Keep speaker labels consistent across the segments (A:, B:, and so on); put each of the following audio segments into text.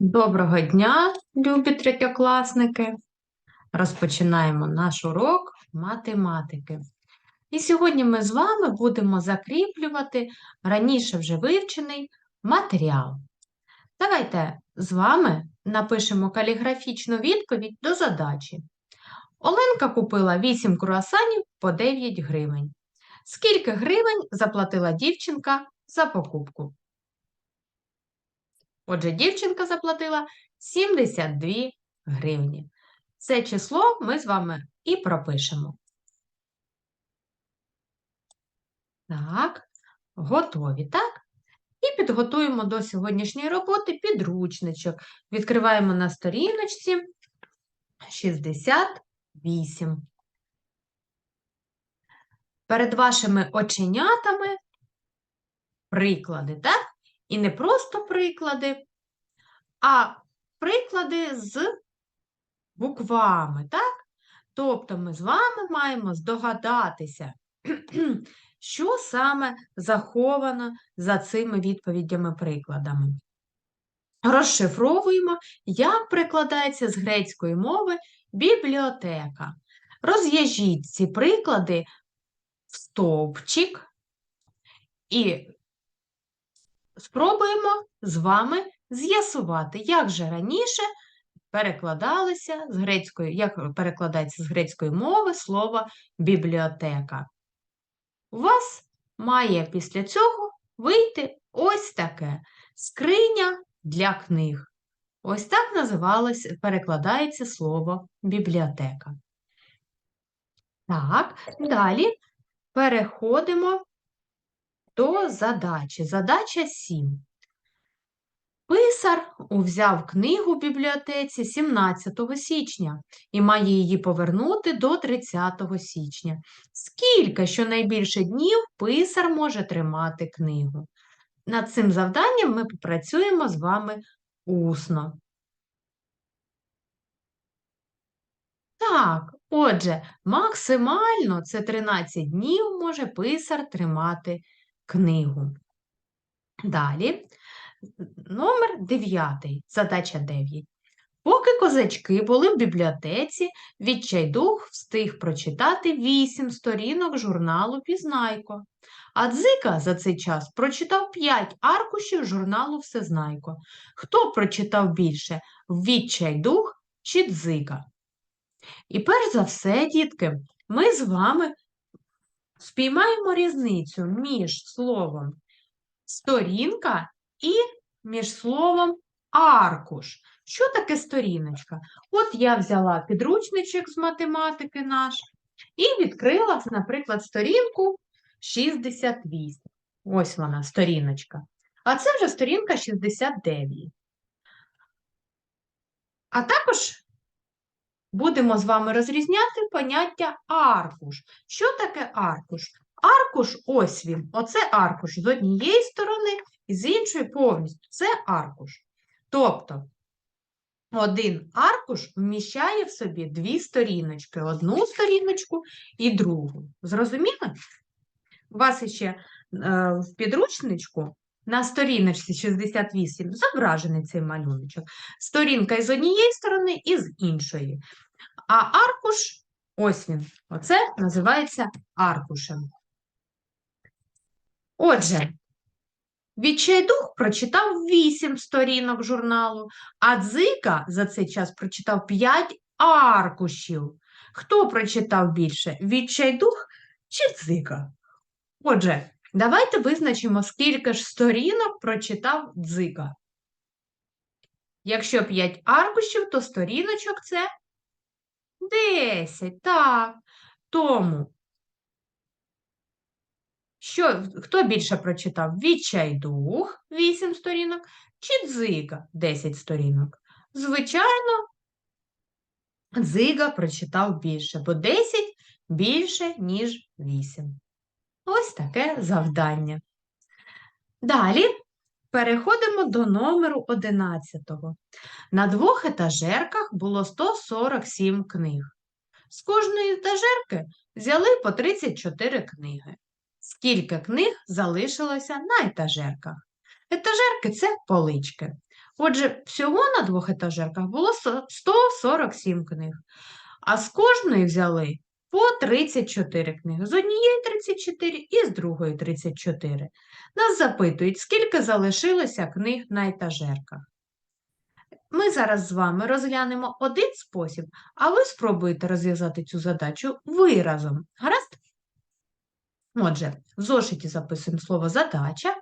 A: Доброго дня, любі третьокласники! Розпочинаємо наш урок математики. І сьогодні ми з вами будемо закріплювати раніше вже вивчений матеріал. Давайте з вами напишемо каліграфічну відповідь до задачі. Оленка купила 8 круасанів по 9 гривень. Скільки гривень заплатила дівчинка за покупку? Отже, дівчинка заплатила 72 гривні. Це число ми з вами і пропишемо. Так, готові, так? І підготуємо до сьогоднішньої роботи підручничок. Відкриваємо на сторіночці 68. Перед вашими оченятами приклади, так? І не просто приклади, а приклади з буквами, так? Тобто ми з вами маємо здогадатися, що саме заховано за цими відповідями-прикладами. Розшифровуємо, як прикладається з грецької мови бібліотека. Розв'яжіть ці приклади в стовпчик і спробуємо з вами з'ясувати, як же раніше перекладалися з грецької, як перекладається з грецької мови слово бібліотека. У вас має після цього вийти ось таке скриня для книг. Ось так називалось, перекладається слово бібліотека. Так, далі переходимо до задачі. Задача 7. Писар узяв книгу в бібліотеці 17 січня і має її повернути до 30 січня. Скільки щонайбільше днів писар може тримати книгу? Над цим завданням ми попрацюємо з вами усно. Так, отже, максимально це 13 днів може писар тримати книгу. Далі, номер 9, задача 9. Поки козачки були в бібліотеці, відчайдух встиг прочитати 8 сторінок журналу Пізнайко. А дзика за цей час прочитав 5 аркушів журналу Всезнайко. Хто прочитав більше відчайдух чи дзика? І перш за все, дітки, ми з вами спіймаємо різницю між словом сторінка і між словом аркуш. Що таке сторіночка? От я взяла підручничок з математики наш і відкрила, наприклад, сторінку 68. Ось вона, сторіночка. А це вже сторінка 69. А також будемо з вами розрізняти поняття аркуш. Що таке аркуш? Аркуш ось він. Оце аркуш з однієї сторони і з іншої повністю. Це аркуш. Тобто, один аркуш вміщає в собі дві сторіночки: одну сторіночку і другу. Зрозуміли? У вас ще е, в підручничку на сторіночці 68 зображений цей малюночок. Сторінка із однієї сторони і з іншої. А аркуш, ось він, оце називається аркушем. Отже, Відчайдух прочитав 8 сторінок журналу, а Дзика за цей час прочитав 5 аркушів. Хто прочитав більше? Відчайдух чи Дзика? Отже, давайте визначимо, скільки ж сторінок прочитав Дзика. Якщо 5 аркушів, то сторіночок це 10. Так. Тому що, хто більше прочитав? Відчайдух 8 сторінок чи дзига 10 сторінок? Звичайно, дзига прочитав більше, бо 10 більше, ніж 8. Ось таке завдання. Далі переходимо до номеру 11. На двох етажерках було 147 книг. З кожної етажерки взяли по 34 книги. Скільки книг залишилося на етажерках? Етажерки це полички. Отже, всього на двох етажерках було 147 книг, а з кожної взяли по 34 книги. З однієї 34 і з другої 34. Нас запитують, скільки залишилося книг на етажерках. Ми зараз з вами розглянемо один спосіб, а ви спробуєте розв'язати цю задачу виразом. Гаразд? Отже, в зошиті записуємо слово задача.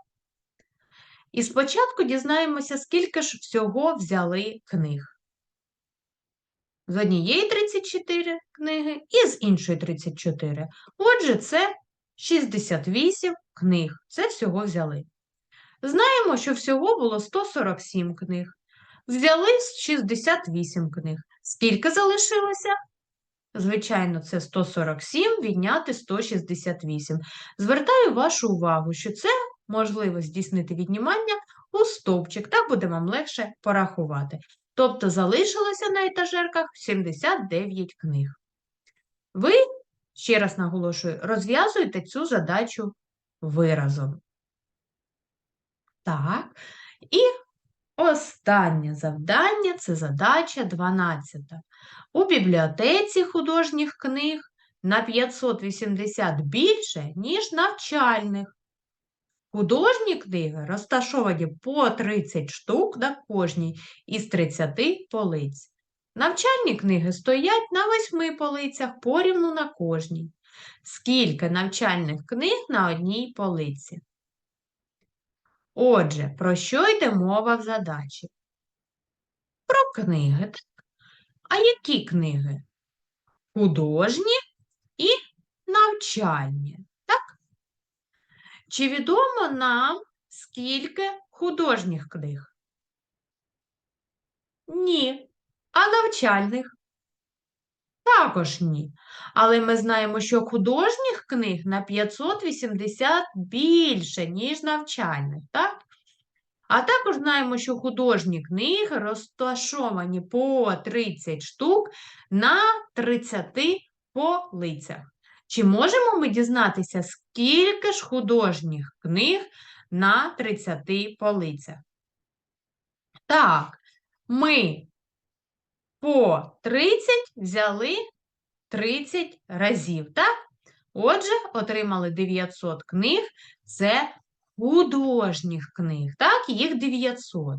A: І спочатку дізнаємося, скільки ж всього взяли книг. З однієї 34 книги і з іншої 34. Отже, це 68 книг. Це всього взяли. Знаємо, що всього було 147 книг. Взяли 68 книг. Скільки залишилося? Звичайно, це 147 відняти 168. Звертаю вашу увагу, що це можливо здійснити віднімання у стовпчик, так буде вам легше порахувати. Тобто залишилося на етажерках 79 книг. Ви, ще раз наголошую, розв'язуєте цю задачу виразом. Так, і останнє завдання це задача 12. У бібліотеці художніх книг на 580 більше, ніж навчальних. Художні книги розташовані по 30 штук на кожній із 30 полиць. Навчальні книги стоять на 8 полицях порівну на кожній. Скільки навчальних книг на одній полиці? Отже, про що йде мова в задачі? Про книги. А які книги? Художні і навчальні. Чи відомо нам, скільки художніх книг? Ні. А навчальних? Також ні. Але ми знаємо, що художніх книг на 580 більше, ніж навчальних, так? А також знаємо, що художні книги розташовані по 30 штук на 30 полицях. Чи можемо ми дізнатися, скільки ж художніх книг на 30 полицях? Так, ми по 30 взяли 30 разів, так? Отже, отримали 900 книг. Це художніх книг, так, їх 900.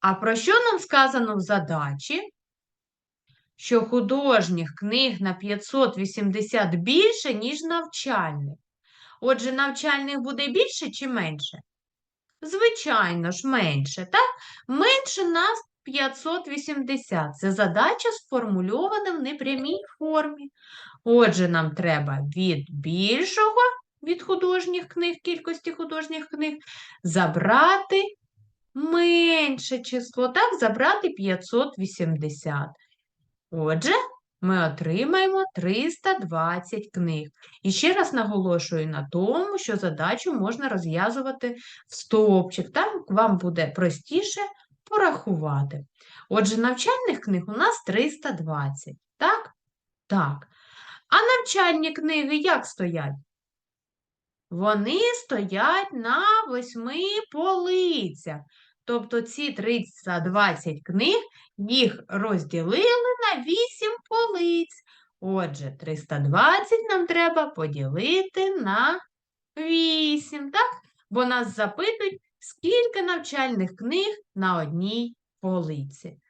A: А про що нам сказано в задачі? Що художніх книг на 580 більше, ніж навчальних. Отже, навчальних буде більше чи менше? Звичайно ж, менше, так? Менше нас 580. Це задача сформульована в непрямій формі. Отже, нам треба від більшого від художніх книг, кількості художніх книг, забрати менше число, так, забрати 580. Отже, ми отримаємо 320 книг. І ще раз наголошую на тому, що задачу можна розв'язувати в стовпчик. Там вам буде простіше порахувати. Отже, навчальних книг у нас 320. Так? Так. А навчальні книги як стоять? Вони стоять на восьми полицях. Тобто ці 320 книг їх розділили на 8 полиць. Отже, 320 нам треба поділити на 8, так? Бо нас запитують, скільки навчальних книг на одній полиці.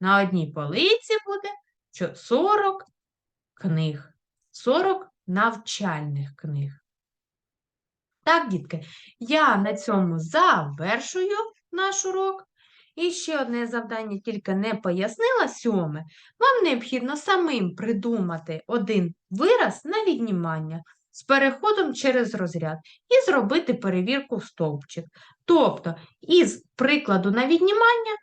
A: На одній полиці буде 40 книг, 40 навчальних книг. Так, дітки, я на цьому завершую наш урок. І ще одне завдання тільки не пояснила сьоме. Вам необхідно самим придумати один вираз на віднімання з переходом через розряд і зробити перевірку в стовпчик. Тобто, із прикладу на віднімання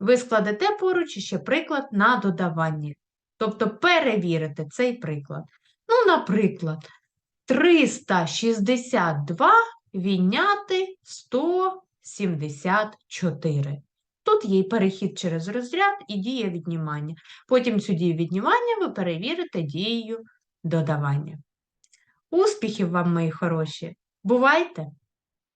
A: ви складете поруч ще приклад на додавання. Тобто перевірите цей приклад. Ну, наприклад, 362 відняти 174. Тут є перехід через розряд і дія віднімання. Потім цю дію віднімання ви перевірите дією додавання. Успіхів вам, мої хороші! Бувайте!